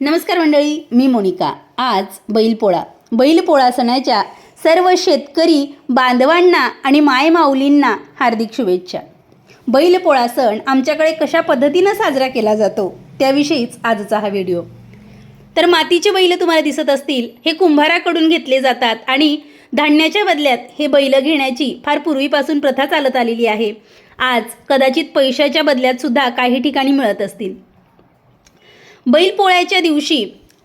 नमस्कार मंडळी मी मोनिका. आज बैलपोळा. बैलपोळा सणाच्या सर्व शेतकरी बांधवांना आणि मायमाऊलींना हार्दिक शुभेच्छा. बैलपोळा सण आमच्याकडे कशा पद्धतीनं साजरा केला जातो त्याविषयीच आजचा हा व्हिडिओ. तर मातीचे बैल तुम्हाला दिसत असतील हे कुंभाराकडून घेतले जातात आणि धान्याच्या बदल्यात हे बैल घेण्याची फार पूर्वीपासून प्रथा चालत आलेली आहे. आज कदाचित पैशाच्या बदल्यात सुद्धा काही ठिकाणी मिळत असतील. बैलपोळ्याच्या दिवशी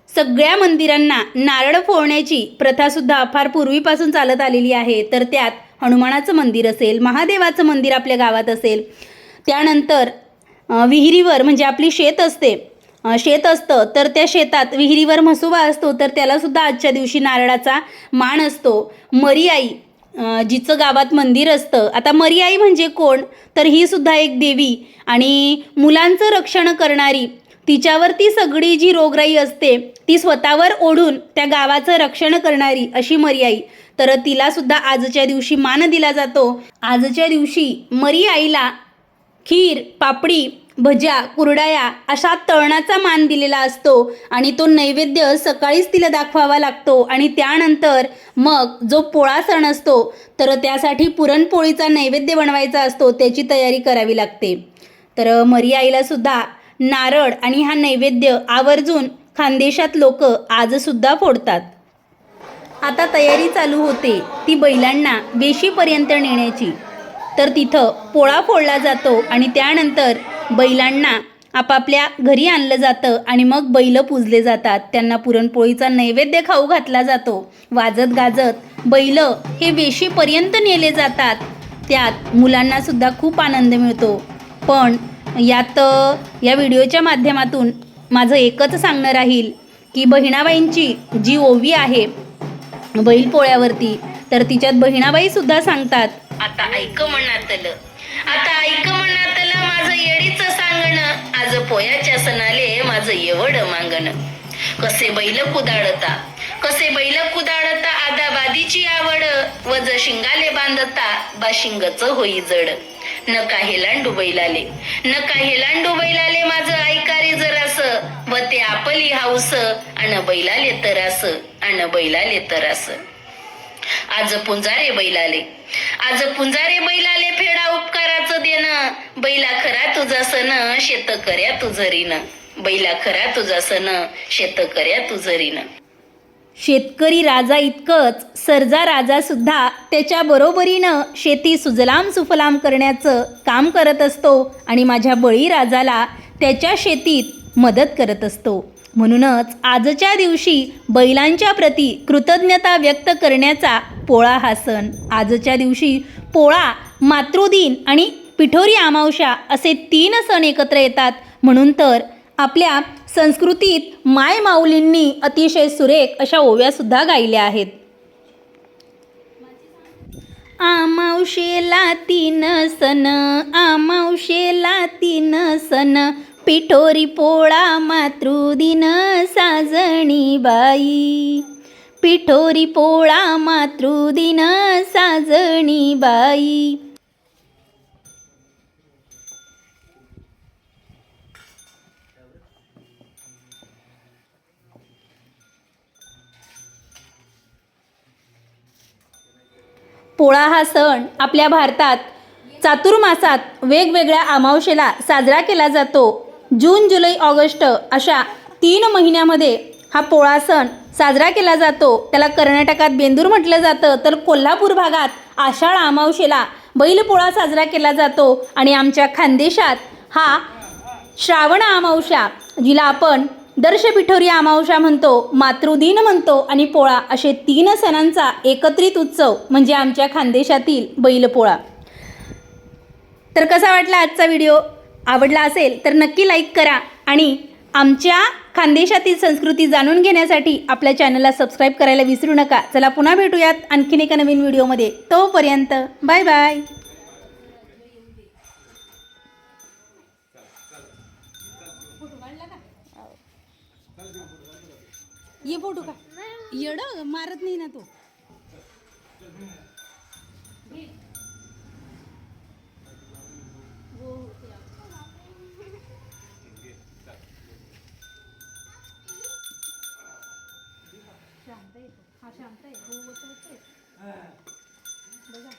सगळ्या मंदिरांना नारळ फोडण्याची प्रथासुद्धा फार पूर्वीपासून चालत आलेली आहे. तर त्यात हनुमानाचं मंदिर असेल महादेवाचं मंदिर आपल्या गावात असेल त्यानंतर विहिरीवर म्हणजे आपली शेत असते शेत असतं तर त्या शेतात विहिरीवर म्हसोबा असतो तर त्यालासुद्धा आजच्या दिवशी नारळाचा मान असतो. मरियाई जिचं गावात मंदिर असतं. आता मरियाई म्हणजे कोण? तर ही सुद्धा एक देवी आणि मुलांचं रक्षण करणारी तिच्यावरती सगळी जी रोगराई असते ती स्वतःवर ओढून त्या गावाचं रक्षण करणारी अशी मर्याई. तर तिला सुद्धा आजच्या दिवशी मान दिला जातो. आजच्या दिवशी मरी आईला खीर पापडी भज्या कुरडाया अशा तळणाचा मान दिलेला असतो आणि तो नैवेद्य सकाळीच तिला दाखवावा लागतो आणि त्यानंतर मग जो पोळा सण असतो तर त्यासाठी पुरणपोळीचा नैवेद्य बनवायचा असतो त्याची तयारी करावी लागते. तर मरी आईला सुद्धा नारळ आणि हा नैवेद्य आवर्जून खानदेशात लोक आजसुद्धा फोडतात. आता तयारी चालू होते ती बैलांना वेशीपर्यंत नेण्याची. तर तिथं पोळा फोडला जातो आणि त्यानंतर बैलांना आपापल्या घरी आणलं जातं आणि मग बैल पूजले जातात. त्यांना पुरणपोळीचा नैवेद्य खाऊ घातला जातो. वाजत गाजत बैल हे वेशीपर्यंत नेले जातात. त्यात मुलांनासुद्धा खूप आनंद मिळतो. पण यात या व्हिडिओच्या माध्यमातून माझं एकच सांगणं राहील की बहिणाबाईंची जी ओवी आहे बैलपोळ्यावरती तर तिच्यात बहिणाबाई सुद्धा सांगतात आता ऐक म्हणतल आता ऐक म्हणतल माझं येडीच सांगणं. आज पोयाच्या सणाले माझं एवढ मांगण. कसे बैल कुदाडता कसे बैल कुदाडता आदा बादीची आवड वज शिंगाले बांधता बाशिंगच होई जड. नका हे डुबैलाले बैलाले नका हे लांडू माझं ऐकारे जरास. व ते आपली हाऊस अन बैलाले तरास अन बैलाले तरास. आज पुंजारे बैलाले आज पुंजारे बैलाले फेडा उपकाराचं देणं. बैला खरा तुझा सण शेतकऱ्या तुझरीनं बैला खरा तुझा सण शेतकऱ्या तुझरीनं शेतकरी राजा इतकंच सरजा राजासुद्धा त्याच्या बरोबरीनं शेती सुजलाम सुफलाम करण्याचं काम करत असतो आणि माझ्या बळीराजाला त्याच्या शेतीत मदत करत असतो. म्हणूनच आजच्या दिवशी बैलांच्या प्रती कृतज्ञता व्यक्त करण्याचा पोळा हा सण. आजच्या दिवशी पोळा मातृदिन आणि पिठोरी अमावशा असे तीन सण एकत्र येतात. म्हणून तर आपल्या संस्कृतीत माय माऊलींनी अतिशय सुरेख अशा ओव्यासुद्धा गायल्या आहेत. आमावशेला तीन सन आमावशेला तीन सन पिठोरी पोळा मातृदिन साजणी बाई. पिठोरी पोळा मातृदिन साजणी बाई. पोळा हा सण आपल्या भारतात चातुर्मासात वेगवेगळ्या अमावशेला साजरा केला जातो. जून जुलै ऑगस्ट अशा तीन महिन्यामध्ये हा पोळा सण साजरा केला जातो. त्याला कर्नाटकात बेंदूर म्हटलं जातं. तर कोल्हापूर भागात आषाढ अमावशेला बैलपोळा साजरा केला जातो. आणि आमच्या खानदेशात हा श्रावण अमावस्या जिला आपण दर्श पिठोरी अमावस्या म्हणतो मातृदिन म्हणतो आणि पोळा असे तीन सणांचा एकत्रित उत्सव म्हणजे आमच्या खानदेशातील बैलपोळा. तर कसा वाटला आजचा व्हिडिओ? आवडला असेल तर नक्की लाईक करा आणि आमच्या खानदेशातील संस्कृती जाणून घेण्यासाठी आपल्या चॅनलला सबस्क्राईब करायला विसरू नका. चला पुन्हा भेटूयात आणखीन एका नवीन व्हिडिओमध्ये. तोपर्यंत बाय बाय ये फोटो का? येड? मारत नाही ना तो. शांत येतो हा शांत आहे. हो, बघा